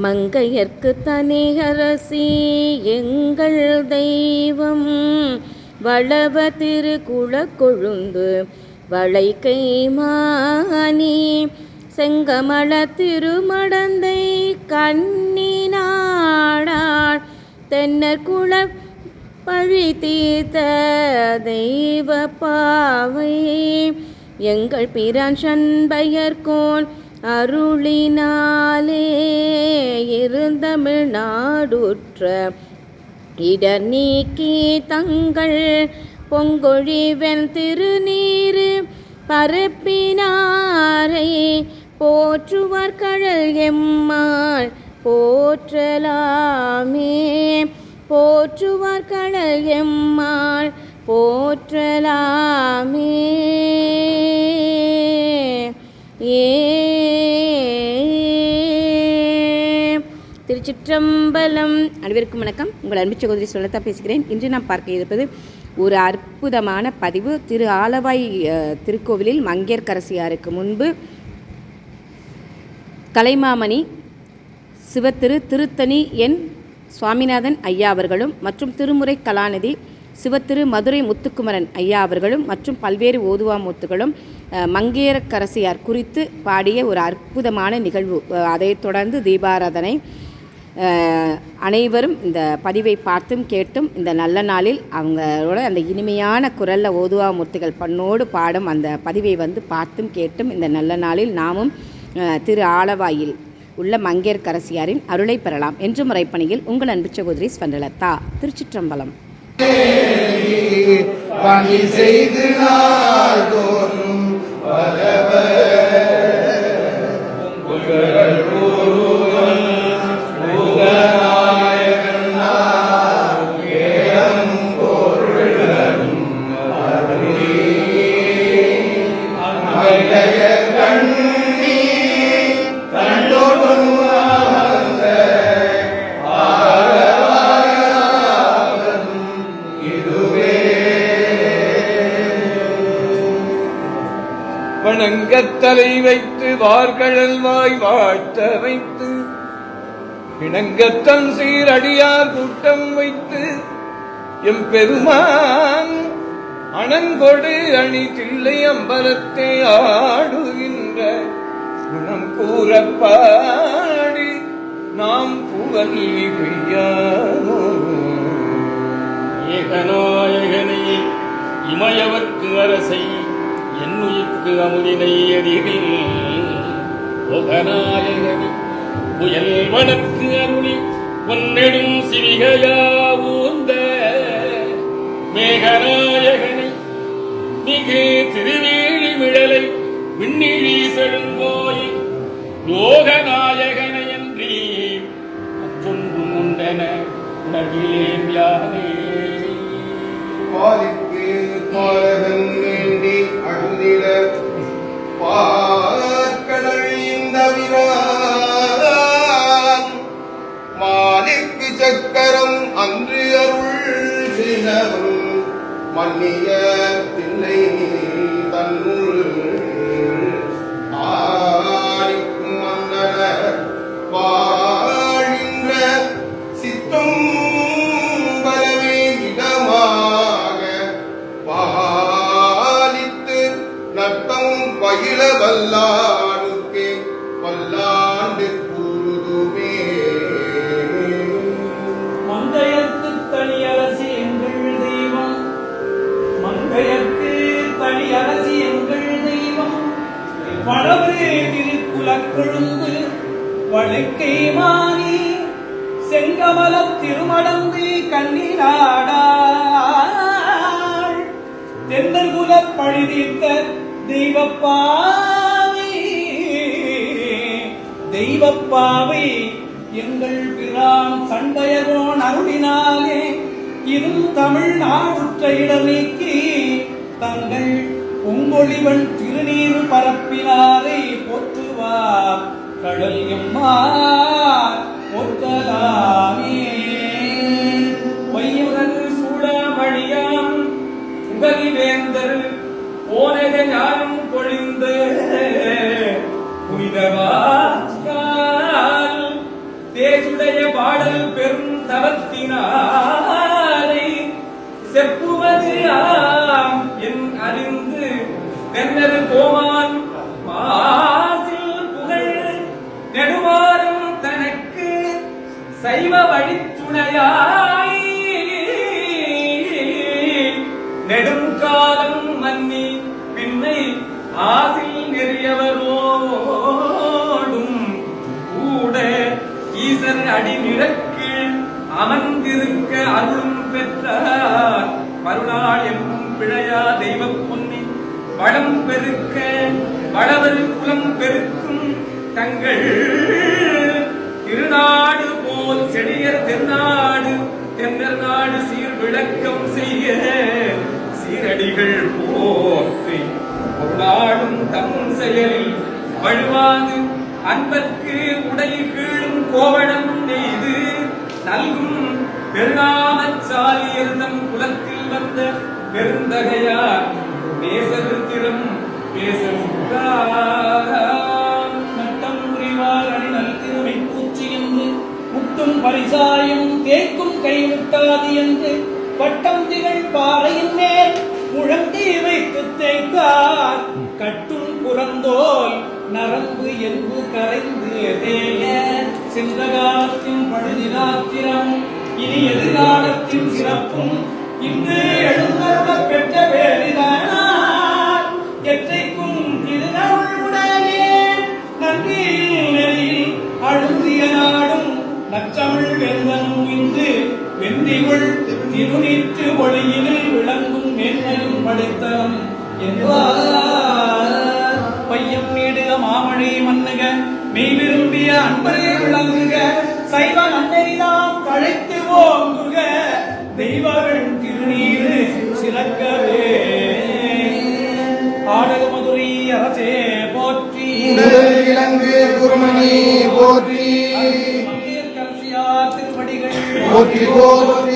மங்கையர்க்கு தனிகரசி எங்கள் தெய்வம். வளவ திருக்குள கொழுந்து வளைக்கை மானி. செங்கமல திருமடந்தை கண்ணினாடாள் தென்னர்குல பழி தீர்த்த தெய்வ பாவை. எங்கள் பிரான் சண்பயர்கோன் அருளினாலே இருந்தமிழ் நாடுற்ற இடர் நீக்கி தங்கள் பொங்கொழிவன் திருநீர் பரப்பினாரை போற்றுவர் கடல் எம்மாள் போற்றலாமே. போற்றுவர் கடல் எம்மாள் போற்றலாமே. திருச்சிற்றம்பலம். அனைவருக்கும் வணக்கம். உங்கள் அன்பு சகோதரி சொல்லத்தா பேசுகிறேன். இன்று நாம் பார்க்க இருப்பது ஒரு அற்புதமான பதிவு. திரு ஆலவாய் திருக்கோவிலில் மங்கையர்கரசியாருக்கு முன்பு கலைமாமணி சிவத்திரு திருத்தணி என் சுவாமிநாதன் ஐயா அவர்களும் மற்றும் திருமுறை கலாநிதி சிவத்திரு மதுரை முத்துக்குமரன் ஐயா அவர்களும் மற்றும் பல்வேறு ஓதுவாமூத்துகளும் அஹ், மங்கையரக்கரசியார் குறித்து பாடிய ஒரு அற்புதமான நிகழ்வு. அதைத் தொடர்ந்து தீபாராதனை அனைவரும் இந்த பதிவை பார்த்தும் கேட்டும் இந்த நல்ல நாளில் அவங்களோட அந்த இனிமையான குரலில் ஓதுவா மூர்த்திகள் பண்ணோடு பாடும் அந்த பதிவை வந்து பார்த்தும் கேட்டும் இந்த நல்ல நாளில் நாமும் திரு ஆலவாயில் உள்ள மங்கையர்க்கரசியாரின் அருளை பெறலாம். என்று முறைப்பணியில் உங்கள் அன்பு சகோதரி ஸ்வண்டலதா திருச்சிற்றம்பலம். பணி செய்து நாள்தோறும் தலை வைத்து வார்கழல் வாய் வாழ்த்த வைத்து இணங்கத்தன் சீரடியார் கூட்டம் வைத்து எம் பெருமான் அணங்கொடு அணி தில்லை அம்பலத்தை ஆடுகின்ற குணம் கூறப்பாடி நாம் புகழ் மிகையானோ ஏகநாயகனே இமயவர்க்கு அரசை என்னுயிர்க்கு அமுதினை எதிரில் ஒகநாயகனே புயல் வனக்கு அருளி பொன்னெடும் சிவிகையா சிவிகையாவூர்ந்த மேகநாயகனை மிகு திருவேழி மிழலை விண்ணிழி செழுங்கோய் லோகநாயகனை அன்றி மற்றொன்றும் உண்டென உலகிலேன் யானே பாலிக்கு பாலகன் Yeah. செங்கமல திருமடந்தி கண்ணீராடாள் தென்னர்குல பழிதீர்த்த தெய்வப்பாவை. தெய்வப்பாவை எங்கள் பிரான் சண்டையரோன் அருளினாலே இரும் தமிழ் நாடுற்ற இடம் நீக்கி தங்கள் உங்கொழிவன் திருநீர் பரப்பினாரை போற்றுவார் கடல் எம்மா போற்றலாமே வையுடன் சூடாமணியாம் உகலி வேந்தர் ஓனக ஞானம் பொழிந்த புனிதவாக்கால் உடைய பாடல் பெரும் தவத்தினாரை செப்புவது ஆம் என் அறிந்து தென்னரு ஈசன் அடி நிறக்கீழ் அமர்ந்திருக்க அருளும் பெற்றார். மறுநாள் என்னும் பிழையா தெய்வ பொன்னி. வளம் பெருக்க வளவர் குலம் பெருக்கும் தங்கள் திருநாடு போல் செடியர் திருநாடு தென்னர் நாடு சீர் விளக்கம் செய்ய சீரடிகள் போற்றி. ஒரு நாடும் தம் செயலில் வழுவாது. அன்பர்க்கு உடை கீழும் கோவணம் நெய்து நல்கும் பெருநாமச்சாலியர்தம் குலத்தில் வந்த பெருந்தகையார் நேசருத்திரம் பேசுகிறார் நட்டம் புரிவார் அணிநல் திருமை பூச்சி என்று முட்டும் பரிசாயும் தேக்கும் கை முட்டாது என்று பட்டம் திகழ் பாறையின் மேல் முழங்கி வைத்து தேய்த்தார். கட்டும் புறந்தோல் நரம்பு என்பு கரைந்து தேய சென்ற காலத்தின் பழுதினாத்திரம் இனி எதிர்காலத்தின் சிறப்பும் இன்று எழுந்தருளப் பெற்ற வேலிதானார். எற்றைக்கும் திருநருளுடைய நன்றியில் நெறியில் அழுந்திய நாடும் நச்சமிழ் வெந்தனும் இன்று வெந்திகுள் திருநீற்று ஒளியினில் விளங்கும் மேன்மையும் படைத்தனம் என்பார் மாமழி மன்னுக மெய் விரும்பிய அன்பரே விளங்குக சைவ மன்னரிதாம் கழைத்து ஓங்குக தெய்வங்கள் திருநீரு சிறக்கவே. பாடல் மதுரை அரசே போற்றி. இலங்கு குருமணி போற்றி. திருப்படிகள் போற்றி போற்றி.